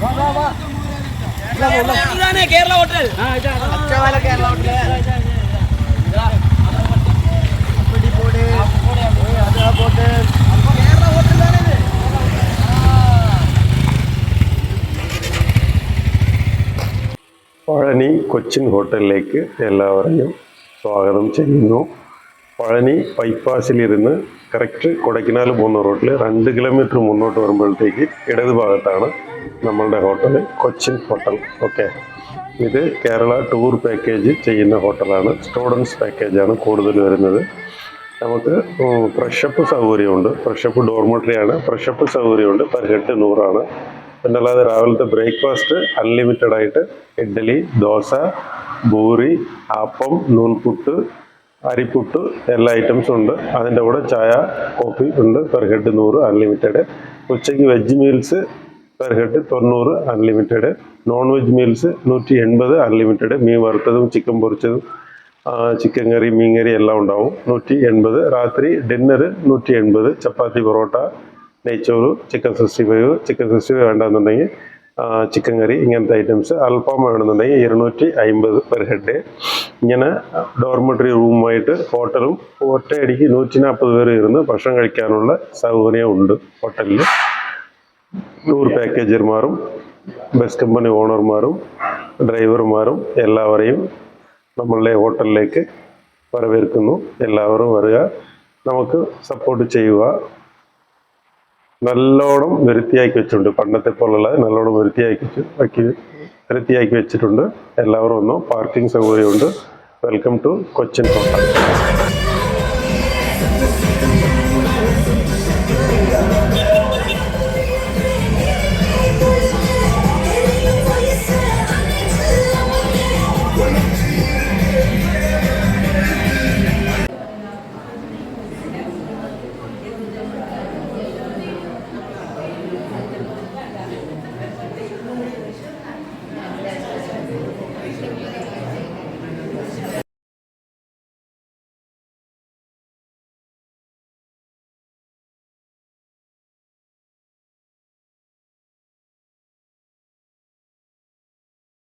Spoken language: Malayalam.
ഹോട്ടൽ. കേരള ഹോട്ടൽ. കേരള പഴനി കൊച്ചിൻ ഹോട്ടലിലേക്ക് എല്ലാവരെയും സ്വാഗതം ചെയ്യുന്നു. പഴനി ബൈപ്പാസിലിരുന്ന് കറക്റ്റ് കൊടൈക്കനാൽ പോകുന്ന റോട്ടിൽ രണ്ട് കിലോമീറ്റർ മുന്നോട്ട് വരുമ്പോഴത്തേക്ക് ഇടത് ഭാഗത്താണ് നമ്മളുടെ ഹോട്ടൽ കൊച്ചിൻ ഹോട്ടൽ ഓക്കെ ഇത് കേരള ടൂർ പാക്കേജ് ചെയ്യുന്ന ഹോട്ടലാണ് സ്റ്റുഡൻസ് പാക്കേജാണ് കൂടുതൽ വരുന്നത്. നമുക്ക് ഫ്രഷപ്പ് സൗകര്യമുണ്ട്. ഫ്രഷപ്പ് ഡോർമെട്രിയാണ് ഫ്രഷപ്പ് സൗകര്യമുണ്ട്. പെർ ഹെഡ് നൂറാണ്. പിന്നെ അല്ലാതെ രാവിലത്തെ ബ്രേക്ക്ഫാസ്റ്റ് അൺലിമിറ്റഡ് ആയിട്ട് ഇഡ്ഡലി ദോശ ബൂറി അപ്പം നൂൽപുട്ട് അരിപ്പുട്ട് എല്ലാ ഐറ്റംസും ഉണ്ട്. അതിന്റെ കൂടെ ചായ കോഫി ഉണ്ട്. പെർ ഹെഡ് നൂറ് അൺലിമിറ്റഡ് ഉച്ചയ്ക്ക് വെജ് മീൽസ് പെർ ഹെഡ് തൊണ്ണൂറ് അൺലിമിറ്റഡ് നോൺ വെജ് മീൽസ് നൂറ്റി എൺപത് അൺലിമിറ്റഡ് മീൻ വറുത്തതും ചിക്കൻ പൊരിച്ചതും ചിക്കൻ കറി മീൻ കറി എല്ലാം ഉണ്ടാവും. നൂറ്റി എൺപത് രാത്രി ഡിന്നർ നൂറ്റി എൺപത് ചപ്പാത്തി പൊറോട്ട നെയ്ച്ചോറ് chicken sixty five chicken sixty five വേണ്ടെന്നുണ്ടെങ്കിൽ chicken curry ഇങ്ങനത്തെ ഐറ്റംസ് അൽഫാം വേണമെന്നുണ്ടെങ്കിൽ ഇരുന്നൂറ്റി അമ്പത് പെർ ഹെഡ് ഇങ്ങനെ ഡോർമെട്രി റൂമായിട്ട് ഹോട്ടലും ഒറ്റയടിക്ക് നൂറ്റി നാൽപ്പത് പേര് ഇരുന്ന് ഭക്ഷണം കഴിക്കാനുള്ള സൗകര്യം ഉണ്ട് ഹോട്ടലിൽ ടൂർ പാക്കേജർമാരും ബസ് കമ്പനി ഓണർമാരും ഡ്രൈവർമാരും എല്ലാവരെയും നമ്മളുടെ ഹോട്ടലിലേക്ക് വരവേൽക്കുന്നു. എല്ലാവരും വരിക നമുക്ക് സപ്പോർട്ട് ചെയ്യുക. നല്ലോണം വൃത്തിയാക്കി വെച്ചിട്ടുണ്ട്. പണ്ടത്തെ പോലുള്ള നല്ലോണം വൃത്തിയാക്കി വയ്ക്കി വൃത്തിയാക്കി വെച്ചിട്ടുണ്ട്. എല്ലാവരും ഒന്നും പാർക്കിംഗ് സൗകര്യമുണ്ട്. Welcome to Cochin hotel.